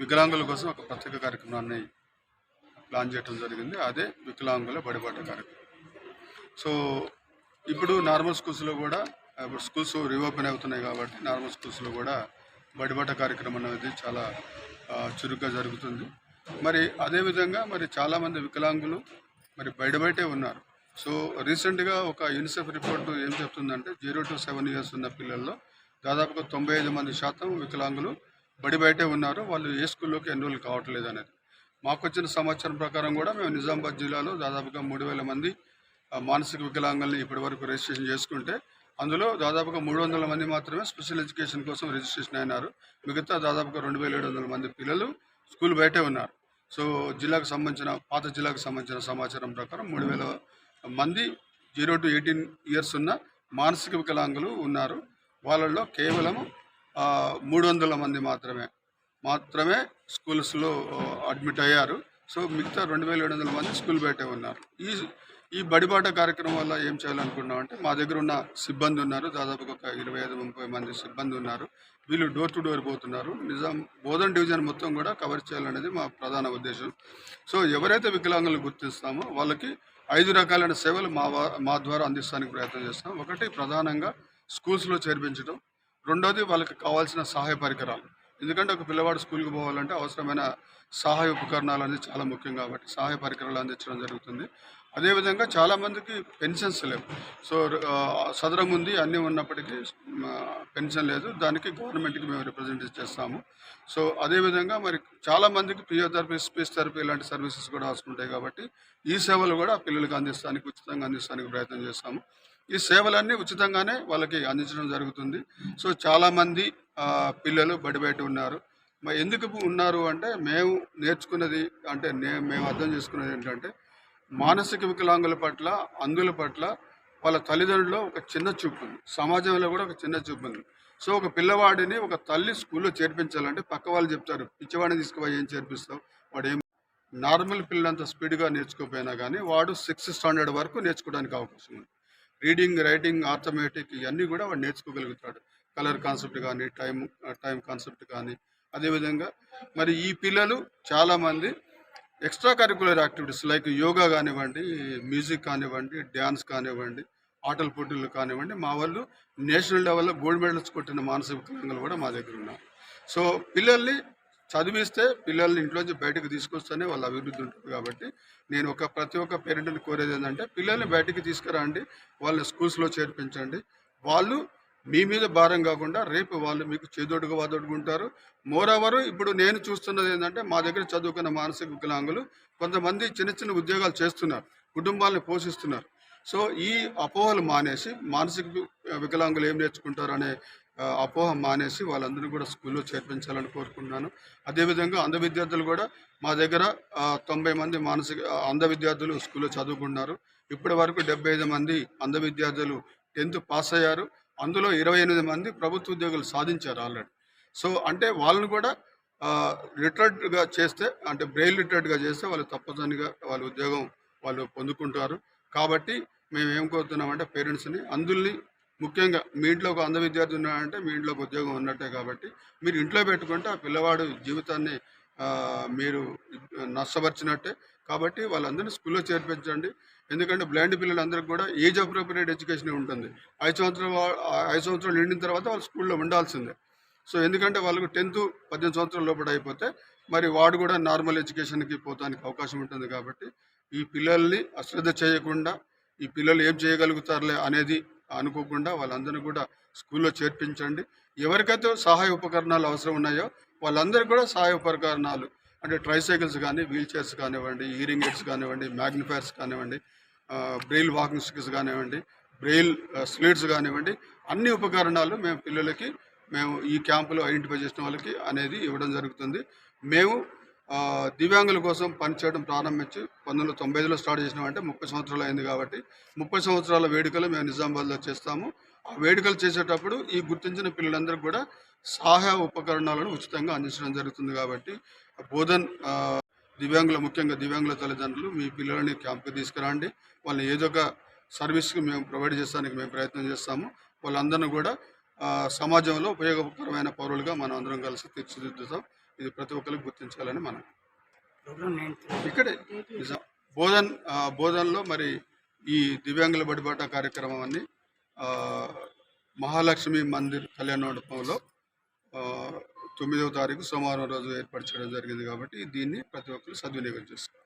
వికలాంగుల కోసం ఒక ప్రత్యేక కార్యక్రమాన్ని ప్లాన్ చేయడం జరిగింది. అదే వికలాంగుల బడిబాట కార్యక్రమం. సో ఇప్పుడు నార్మల్ స్కూల్స్లో కూడా ఇప్పుడు స్కూల్స్ రీఓపెన్ అవుతున్నాయి కాబట్టి నార్మల్ స్కూల్స్లో కూడా బడిబాట కార్యక్రమం అనేది చాలా చురుగ్గా జరుగుతుంది. మరి అదేవిధంగా మరి చాలామంది వికలాంగులు మరి బయట బయటే ఉన్నారు. సో రీసెంట్గా ఒక యూనిసెఫ్ రిపోర్టు ఏం చెప్తుందంటే జీరో టు సెవెన్ ఇయర్స్ ఉన్న పిల్లల్లో దాదాపుగా తొంభై ఐదు మంది శాతం వికలాంగులు బడి బయటే ఉన్నారు. వాళ్ళు ఏ స్కూల్లోకి ఎన్రోల్ కావట్లేదు అనేది. మాకు వచ్చిన సమాచారం ప్రకారం కూడా మేము నిజామాబాద్ జిల్లాలో దాదాపుగా మూడు వేల మంది మానసిక వికలాంగుల్ని ఇప్పటి వరకు రిజిస్ట్రేషన్ చేసుకుంటే అందులో దాదాపుగా మూడు వందల మంది మాత్రమే స్పెషల్ ఎడ్యుకేషన్ కోసం రిజిస్ట్రేషన్ అయినారు. మిగతా దాదాపుగా రెండు వేల ఏడు వందల మంది పిల్లలు స్కూల్ బయటే ఉన్నారు. సో జిల్లాకు సంబంధించిన పాత జిల్లాకు సంబంధించిన సమాచారం ప్రకారం మూడు వేల మంది జీరో టు ఎయిటీన్ ఇయర్స్ ఉన్న మానసిక వికలాంగులు ఉన్నారు. వాళ్ళల్లో కేవలం మూడు వందల మంది మాత్రమే మాత్రమే స్కూల్స్లో అడ్మిట్ అయ్యారు. సో మిగతా రెండు వేల ఏడు వందల మంది స్కూల్ బయటే ఉన్నారు. ఈ ఈ బడిబాట కార్యక్రమం వల్ల ఏం చేయాలనుకున్నాం అంటే మా దగ్గర ఉన్న సిబ్బంది ఉన్నారు. దాదాపుగా ఒక ఇరవై ఐదు ముప్పై మంది సిబ్బంది ఉన్నారు. వీళ్ళు డోర్ టు డోర్ పోతున్నారు. నిజాం బోధన్ డివిజన్ మొత్తం కూడా కవర్ చేయాలనేది మా ప్రధాన ఉద్దేశం. సో ఎవరైతే వికలాంగులు గుర్తిస్తామో వాళ్ళకి ఐదు రకాలైన సేవలు మా మా ద్వారా అందిస్తానికి ప్రయత్నం చేస్తాం. ఒకటి ప్రధానంగా స్కూల్స్లో చేర్పించడం. రెండోది వాళ్ళకి కావాల్సిన సహాయ పరికరాలు. ఎందుకంటే ఒక పిల్లవాడు స్కూల్కి పోవాలంటే అవసరమైన సహాయ ఉపకరణాలు అనేది చాలా ముఖ్యం కాబట్టి సహాయ పరికరాలు అందించడం జరుగుతుంది. అదేవిధంగా చాలామందికి పెన్షన్స్ లేవు. సో సదరం ఉంది అన్నీ ఉన్నప్పటికీ పెన్షన్ లేదు. దానికి గవర్నమెంట్కి మేము రిప్రజెంట్ చేస్తాము. సో అదేవిధంగా మరి చాలామందికి ఫిజియోథెరపీ స్పీచ్ థెరపీ ఇలాంటి సర్వీసెస్ కూడా వస్తుంటాయి కాబట్టి ఈ సేవలు కూడా పిల్లలకు అందిస్తానికి ఉచితంగా అందిస్తానికి ప్రయత్నం చేస్తాము. ఈ సేవలన్నీ ఉచితంగానే వాళ్ళకి అందించడం జరుగుతుంది. సో చాలామంది పిల్లలు బడి బయట ఉన్నారు. మరి ఎందుకు ఉన్నారు అంటే మేము నేర్చుకున్నది అంటే మేము అర్థం చేసుకున్నది ఏంటంటే మానసిక వికలాంగుల పట్ల అంధుల పట్ల వాళ్ళ తల్లిదండ్రులు ఒక చిన్న చూపు ఉంది. సమాజంలో కూడా ఒక చిన్న చూపు ఉంది. సో ఒక పిల్లవాడిని ఒక తల్లి స్కూల్లో చేర్పించాలంటే పక్క వాళ్ళు చెప్తారు పిచ్చివాడిని తీసుకుపోయి ఏం చేర్పిస్తావు? వాడు ఏం నార్మల్ పిల్లలంత స్పీడ్గా నేర్చుకోపోయినా కానీ వాడు సిక్స్త్ స్టాండర్డ్ వరకు నేర్చుకోవడానికి అవకాశం ఉంది. రీడింగ్ రైటింగ్ ఆర్థమెటిక్ ఇవన్నీ కూడా వాడు నేర్చుకోగలుగుతాడు. కలర్ కాన్సెప్ట్ కానీ టైం టైం కాన్సెప్ట్ కానీ అదేవిధంగా మరి ఈ పిల్లలు చాలామంది extra curricular activities like yoga కానివ్వండి మ్యూజిక్ కానివ్వండి డ్యాన్స్ కానివ్వండి ఆటల పోటీలు కానివ్వండి మా వాళ్ళు నేషనల్ లెవెల్లో గోల్డ్ మెడల్స్ కొట్టిన మానసిక వికలాంగులు కూడా మా దగ్గర ఉన్నారు. సో పిల్లల్ని చదివిస్తే పిల్లల్ని ఇంట్లోంచి బయటకు తీసుకొస్తేనే వాళ్ళ అభివృద్ధి ఉంటుంది కాబట్టి నేను ఒక ప్రతి ఒక్క పేరెంట్ని కోరేది ఏంటంటే పిల్లల్ని బయటికి తీసుకురండి వాళ్ళని స్కూల్స్లో చేర్పించండి. వాళ్ళు మీ మీద భారం కాకుండా రేపు వాళ్ళు మీకు చేదోడుగా వాదోడుగా మోరవరు ఇప్పుడు నేను చూస్తున్నది ఏంటంటే మా దగ్గర చదువుకున్న మానసిక వికలాంగులు కొంతమంది చిన్న చిన్న ఉద్యోగాలు చేస్తున్నారు కుటుంబాలను పోషిస్తున్నారు. సో ఈ అపోహలు మానేసి మానసిక వికలాంగులు ఏం నేర్చుకుంటారు అనే అపోహ మానేసి వాళ్ళందరూ కూడా స్కూల్లో చేర్పించాలని కోరుకుంటున్నాను. అదేవిధంగా అంధ విద్యార్థులు కూడా మా దగ్గర తొంభై మంది మానసిక అంధ విద్యార్థులు స్కూల్లో చదువుకున్నారు ఇప్పటి వరకు డెబ్బై ఐదు మంది అంధ విద్యార్థులు టెన్త్ పాస్ అయ్యారు. అందులో ఇరవై ఎనిమిది మంది ప్రభుత్వ ఉద్యోగులు సాధించారు ఆల్రెడీ. సో అంటే వాళ్ళని కూడా రిటైర్డ్గా చేస్తే అంటే బ్రెయిల్ రిటైర్డ్గా చేస్తే వాళ్ళు తప్పనిసరిగా వాళ్ళ ఉద్యోగం వాళ్ళు పొందుకుంటారు. కాబట్టి మేము ఏం కోరుతున్నామంటే పేరెంట్స్ని అందుల్ని ముఖ్యంగా మీ ఇంట్లో ఒక అంధ విద్యార్థి ఉన్నాడంటే మీ ఇంట్లో ఒక ఉద్యోగం ఉన్నట్టే కాబట్టి మీరు ఇంట్లో పెట్టుకుంటే ఆ పిల్లవాడు జీవితాన్ని మీరు నష్టపరిచినట్టే కాబట్టి వాళ్ళందరినీ స్కూల్లో చేర్పించండి. ఎందుకంటే బ్లైండ్ పిల్లలందరికీ కూడా ఏజ్ అప్రోప్రియేట్ ఎడ్యుకేషన్ ఉంటుంది. ఐదు సంవత్సరాలు ఐదు సంవత్సరాలు నిండిన తర్వాత వాళ్ళు స్కూల్లో ఉండాల్సిందే. సో ఎందుకంటే వాళ్ళకు టెన్త్ పద్దెనిమిది సంవత్సరాల లోపల అయిపోతే మరి వాడు కూడా నార్మల్ ఎడ్యుకేషన్కి పోతానికి అవకాశం ఉంటుంది కాబట్టి ఈ పిల్లల్ని అశ్రద్ధ చేయకుండా ఈ పిల్లలు ఏం చేయగలుగుతారులే అనేది అనుకోకుండా వాళ్ళందరినీ కూడా స్కూల్లో చేర్పించండి. ఎవరికైతే సహాయ ఉపకరణాలు అవసరం ఉన్నాయో వాళ్ళందరికీ కూడా సహాయ ఉపకరణాలు అంటే ట్రైసైకిల్స్ కానీ వీల్ చైర్స్ కానివ్వండి ఈరింగ్ ఎడ్స్ కానివ్వండి మ్యాగ్నిఫైర్స్ కానివ్వండి బ్రెయిల్ వాకింగ్ స్టిక్స్ కానివ్వండి బ్రెయిల్ స్లీడ్స్ కానివ్వండి అన్ని ఉపకరణాలు మేము పిల్లలకి మేము ఈ క్యాంపులో ఐడెంటిఫై చేసిన వాళ్ళకి అనేది ఇవ్వడం జరుగుతుంది. మేము దివ్యాంగుల కోసం పనిచేయడం ప్రారంభించి పంతొమ్మిది వందల తొంభై ఐదులో స్టార్ట్ చేసినామంటే ముప్పై సంవత్సరాలు అయింది కాబట్టి ముప్పై సంవత్సరాల వేడుకలు మేము నిజామాబాద్లో చేస్తాము. వేడుకలు చేసేటప్పుడు ఈ గుర్తించిన పిల్లలందరూ కూడా సహాయ ఉపకరణాలను ఉచితంగా అందించడం జరుగుతుంది కాబట్టి బోధన్ దివ్యాంగుల ముఖ్యంగా దివ్యాంగుల తల్లిదండ్రులు మీ పిల్లలని క్యాంప్కి తీసుకురండి. వాళ్ళని ఏదో ఒక సర్వీస్కి మేము ప్రొవైడ్ చేస్తానికి మేము ప్రయత్నం చేస్తాము. వాళ్ళందరినీ కూడా సమాజంలో ఉపయోగకరమైన పౌరులుగా మనం అందరం కలిసి తీర్చిదిద్దుతాం. ఇది ప్రతి ఒక్కరికి గుర్తించాలని మనం. ఇక్కడే నిజం. బోధన్ బోధనలో బోధన్లో మరి ఈ దివ్యాంగుల బడిబాట కార్యక్రమం అన్ని మహాలక్ష్మి మందిర్ కళ్యాణ మండపంలో తొమ్మిదవ తారీఖు సోమవారం రోజు ఏర్పరచడం జరిగింది కాబట్టి దీన్ని ప్రతి ఒక్కరు సద్వినియోగం చేస్తారు